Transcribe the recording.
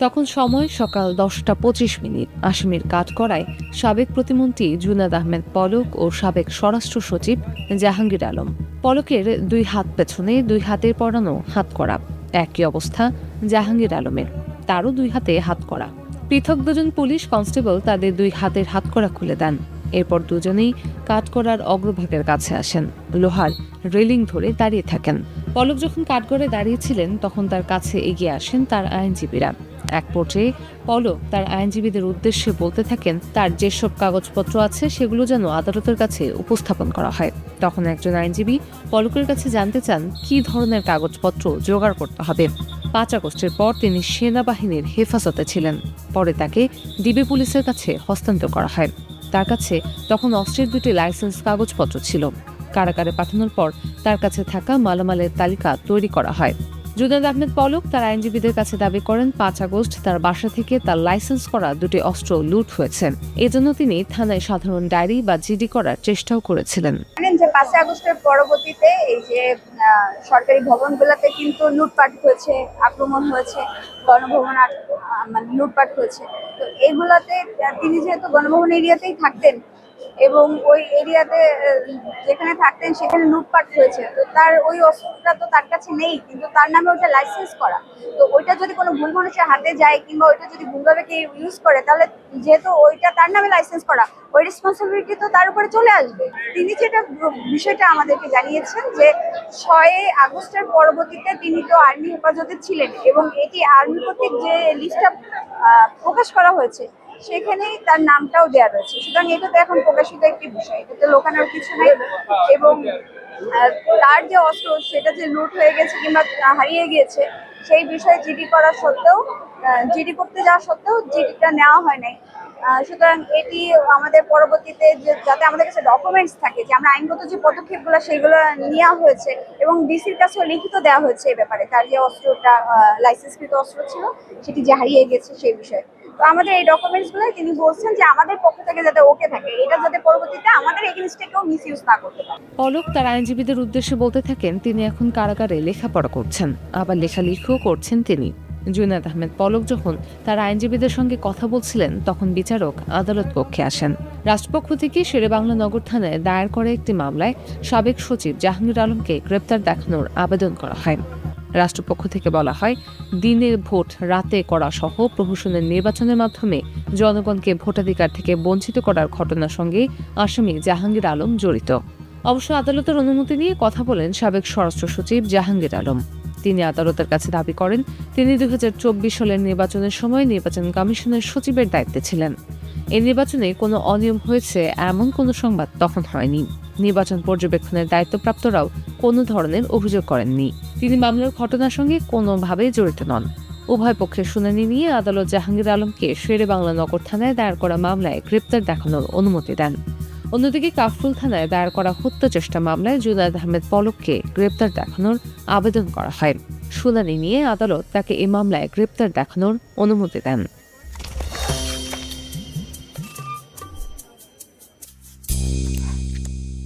তখন সময় সকাল দশটা পঁচিশ মিনিট। আসামির কাঠকড়ায় সাবেক প্রতিমন্ত্রী জুনাদ আহমেদ পলক ও সাবেক স্বরাষ্ট্র সচিব জাহাঙ্গীর আলম। পলকের দুই হাত পেছনে দুই হাতের পরানো হাত করা। একই অবস্থা জাহাঙ্গীর আলমের। তারও দুই হাতে হাত করা। পৃথক দুজন পুলিশ কনস্টেবল তাদের দুই হাতের হাতকড়া খুলে দেন। এরপর দুজনেই কাঠগড়ার অগ্রভাগের কাছে আসেন। লোহার রেলিং ধরে দাঁড়িয়ে থাকেন। পলক যখন কাঠগড়ে দাঁড়িয়েছিলেন, তখন তার কাছে এগিয়ে আসেন তার আইনজীবীরা। এক পর্যায়ে পলক তার আইনজীবীদের উদ্দেশ্যে বলতে থাকেন, তার যেসব কাগজপত্র আছে, সেগুলো যেন আদালতের কাছে উপস্থাপন করা হয়। তখন একজন আইনজীবী পলকের কাছে জানতে চান, কী ধরনের কাগজপত্র জোগাড় করতে হবে? পাঁচ আগস্টের পর তিনি সেনাবাহিনীর হেফাজতে ছিলেন। পরে তাকে ডিবি পুলিশের কাছে হস্তান্তর করা হয়। তার কাছে তখন অস্ট্রের দুটি লাইসেন্স কাগজপত্র ছিল। কারাগারে পাঠানোর পর তার কাছে থাকা মালামালের তালিকা তৈরি করা হয়। জুনাদ আহমেদ পলক তার আইনজীবীদের কাছে দাবি করেন, পাঁচ আগস্ট তার বাসা থেকে তার লাইসেন্স করা দুটি অস্ত্র লুট হয়েছে। এজন্য তিনি থানায় সাধারণ ডায়েরি বা জিডি করার চেষ্টাও করেছিলেন। যে পাঁচই আগস্টের পরবর্তীতে এই যে সরকারি ভবনগুলোতে কিন্তু লুটপাট হয়েছে, আক্রমণ হয়েছে, গণভবন মানে লুটপাট হয়েছে। তো এইগুলাতে তিনি যেহেতু গণভবন এরিয়াতেই থাকতেন এবং ওই এরিয়াতে যেখানে থাকতেন সেখানে লুটপাট হয়েছে। তো তার ওই অস্ত্রটা তো তার কাছে নেই, কিন্তু তার নামে ওটা লাইসেন্স করা। তো ওইটা যদি কোনো ভুল মানুষের হাতে যায় কিংবা ওইটা যদি ভুলভাবে কেউ ইউজ করে, তাহলে যেহেতু ওইটা তার নামে লাইসেন্স করা, ওই রেসপন্সিবিলিটি তো তার উপরে চলে আসবে। তিনি যেটা বিষয়টা আমাদেরকে জানিয়েছেন যে ছয় আগস্টের পরবর্তীতে তিনি তো আর্মি হেফাজতে ছিলেন এবং এটি আর্মি কর্তৃক যে লিস্টটা প্রকাশ করা হয়েছে সেখানেই তার নামটাও দেওয়া রয়েছে। সুতরাং এটা তো এখন প্রকাশিত একটি বিষয়। এটাতে লোকানোর কিছু নেই। এবং তার যে অস্ত্র, সেটা যে লুট হয়ে গেছে কিংবা হারিয়ে গিয়েছে, সেই বিষয়ে জিডি করা সত্ত্বেও জিডি করতে যাওয়া সত্ত্বেও জিডিটা নেওয়া হয় নাই। সুতরাং এটি আমাদের পরবর্তীতে যে- যাতে আমাদের কাছে ডকুমেন্টস থাকে, যে আমরা আইনগত যে পদক্ষেপগুলো সেগুলো নেওয়া হয়েছে এবং ডিসির কাছেও লিখিত দেওয়া হয়েছে এই ব্যাপারে। তার যে অস্ত্রটা লাইসেন্সকৃত অস্ত্র ছিল, সেটি যে হারিয়ে গেছে সেই বিষয়ে। তো আমাদের এই ডকুমেন্টসগুলো তিনি বলছেন যে আমাদের পক্ষ থেকে যাতে ওকে থাকে। এটা যাতে পরবর্তীতে আমাদের এগেনস্টে কেউ মিস ইউজ না করতে পারে। পলক তার আইনজীবীদের উদ্দেশ্যে বলতে থাকেন, তিনি এখন কারাগারে লেখাপড়া করছেন, আবার লেখালেখিও করছেন তিনি। জুনাদ আহমেদ পলক যখন তার আইনজীবীদের সঙ্গে কথা বলছিলেন, তখন বিচারক আদালত কক্ষে আসেন। রাষ্ট্রপক্ষ থেকে শেরেবাংলা নগর থানায় দায়ের করা একটি মামলায় সাবেক সচিব জাহাঙ্গীর আলমকে গ্রেপ্তার দেখানোর আবেদন করা হয়। রাষ্ট্রপক্ষ থেকে বলা হয়, দিনের ভোট রাতে করা সহ প্রহসনের নির্বাচনের মাধ্যমে জনগণকে ভোটাধিকার থেকে বঞ্চিত করার ঘটনার সঙ্গে আসামি জাহাঙ্গীর আলম জড়িত। অবশ্য আদালতের অনুমতি নিয়ে কথা বলেন সাবেক স্বরাষ্ট্র সচিব জাহাঙ্গীর আলম। তিনি আদালতের কাছে দাবি করেন, তিনি দুই হাজার চব্বিশ সালের নির্বাচনের সময় নির্বাচন কমিশনের সচিবের দায়িত্বে ছিলেন। এই নির্বাচনে কোনো অনিয়ম হয়েছে, এমন কোনো সংবাদ তখন হয়নি। নির্বাচন পর্যবেক্ষণের দায়িত্বপ্রাপ্তরাও কোনো ধরনের অভিযোগ করেননি। তিনি মামলার ঘটনার সঙ্গে কোনোভাবে জড়িত নন। উভয় পক্ষের শুনানি নিয়ে আদালত জাহাঙ্গীর আলমকে শেরে বাংলা নগর থানায় দায়ের করা মামলায় গ্রেপ্তার দেখানোর অনুমতি দেন। অন্যদিকে কাফরুল থানায় দায়ের করা হত্যা চেষ্টা মামলায় জুনায়দ আহমেদ পলককে গ্রেপ্তার দেখানোর আবেদন করা হয়। শুনানি নিয়ে আদালত তাকে এ মামলায় গ্রেপ্তার দেখানোর অনুমতি দেন।